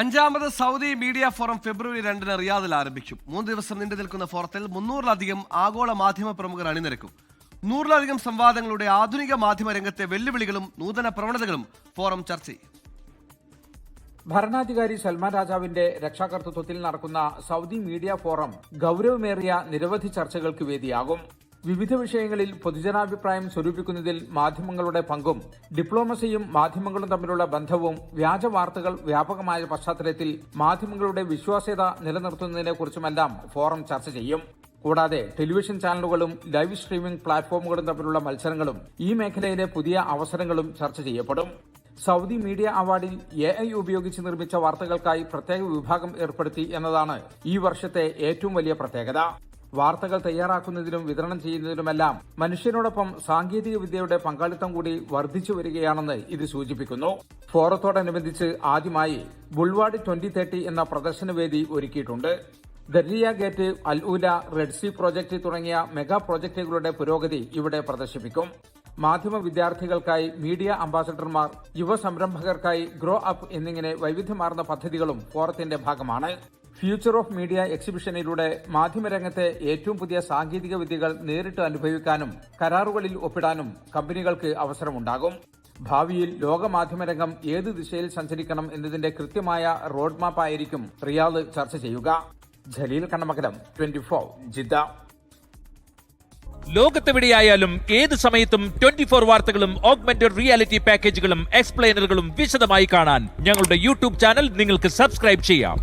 അഞ്ചാമത് Saudi media forum ഫെബ്രുവരി രണ്ടിന് റിയാദിൽ ആരംഭിക്കും. മൂന്ന് ദിവസം നീണ്ടു നിൽക്കുന്ന ഫോറത്തിൽ മുന്നൂറിലധികം ആഗോള മാധ്യമ പ്രമുഖർ അണിനിരക്കും. നൂറിലധികം സംവാദങ്ങളുടെ ആധുനിക മാധ്യമ രംഗത്തെ വെല്ലുവിളികളും നൂതന പ്രവണതകളും ഫോറം ചർച്ച ചെയ്യും. ഭരണാധികാരി സൽമാൻ രാജാവിന്റെ രക്ഷാകർത്തൃത്വത്തിൽ നടക്കുന്ന സൗദി മീഡിയ ഫോറം ഗൌരവമേറിയ നിരവധി ചർച്ചകൾക്ക് വേദിയാകും. വിവിധ വിഷയങ്ങളിൽ പൊതുജനാഭിപ്രായം സ്വരൂപിക്കുന്നതിൽ മാധ്യമങ്ങളുടെ പങ്കും ഡിപ്ലോമസിയും മാധ്യമങ്ങളും തമ്മിലുള്ള ബന്ധവും വ്യാജ വാർത്തകൾ വ്യാപകമായ പശ്ചാത്തലത്തിൽ മാധ്യമങ്ങളുടെ വിശ്വാസ്യത നിലനിർത്തുന്നതിനെക്കുറിച്ചുമെല്ലാം ഫോറം ചർച്ച ചെയ്യും. കൂടാതെ ടെലിവിഷൻ ചാനലുകളും ലൈവ് സ്ട്രീമിംഗ് പ്ലാറ്റ്ഫോമുകളും തമ്മിലുള്ള മത്സരങ്ങളും ഈ മേഖലയിലെ പുതിയ അവസരങ്ങളും ചർച്ച ചെയ്യപ്പെടും. സൗദി മീഡിയ അവാർഡിൽ എ ഐ ഉപയോഗിച്ച് നിർമ്മിച്ച വാർത്തകൾക്കായി പ്രത്യേക വിഭാഗം ഏർപ്പെടുത്തി എന്നതാണ് ഈ വർഷത്തെ ഏറ്റവും വലിയ പ്രത്യേകത. വാർത്തകൾ തയ്യാറാക്കുന്നതിലും വിതരണം ചെയ്യുന്നതിനുമെല്ലാം മനുഷ്യനോടൊപ്പം സാങ്കേതിക വിദ്യയുടെ പങ്കാളിത്തം കൂടി വർദ്ധിച്ചു വരികയാണെന്ന് ഇത് സൂചിപ്പിക്കുന്നു. ഫോറത്തോടനുബന്ധിച്ച് ആദ്യമായി ബുൾവാഡ് ട്വന്റി തേർട്ടി എന്ന പ്രദർശനവേദി ഒരുക്കിയിട്ടുണ്ട്. Diriyah gate Al Ula red sea project തുടങ്ങിയ മെഗാ പ്രോജക്ടുകളുടെ പുരോഗതി ഇവിടെ പ്രദർശിപ്പിക്കും. മാധ്യമ വിദ്യാർത്ഥികൾക്കായി മീഡിയ അംബാസഡർമാർ യുവ സംരംഭകർക്കായി ഗ്രോ അപ്പ് എന്നിങ്ങനെ വൈവിധ്യമാർന്ന പദ്ധതികളും ഫോറത്തിന്റെ ഭാഗമാണ്. ഫ്യൂച്ചർ ഓഫ് മീഡിയ എക്സിബിഷനിലൂടെ മാധ്യമരംഗത്തെ ഏറ്റവും പുതിയ സാങ്കേതിക വിദ്യകൾ നേരിട്ട് അനുഭവിക്കാനും കരാറുകളിൽ ഒപ്പിടാനും കമ്പനികൾക്ക് അവസരമുണ്ടാകും. ഭാവിയിൽ ലോക മാധ്യമരംഗം ഏത് ദിശയിൽ സഞ്ചരിക്കണം എന്നതിന്റെ കൃത്യമായ റോഡ് മാപ്പ് ആയിരിക്കും റിയാദ് ചർച്ച ചെയ്യുക. Jaleel Kannamakalam twenty four Jeddah. ലോകത്തെവിടെയായാലും ഏത് സമയത്തും ട്വന്റി ഫോർ വാർത്തകളും ഓഗ്മെന്റഡ് റിയാലിറ്റി പാക്കേജുകളും എക്സ്പ്ലെയിനറുകളും വിശദമായി കാണാൻ ഞങ്ങളുടെ യൂട്യൂബ് ചാനൽ നിങ്ങൾക്ക് സബ്സ്ക്രൈബ് ചെയ്യാം.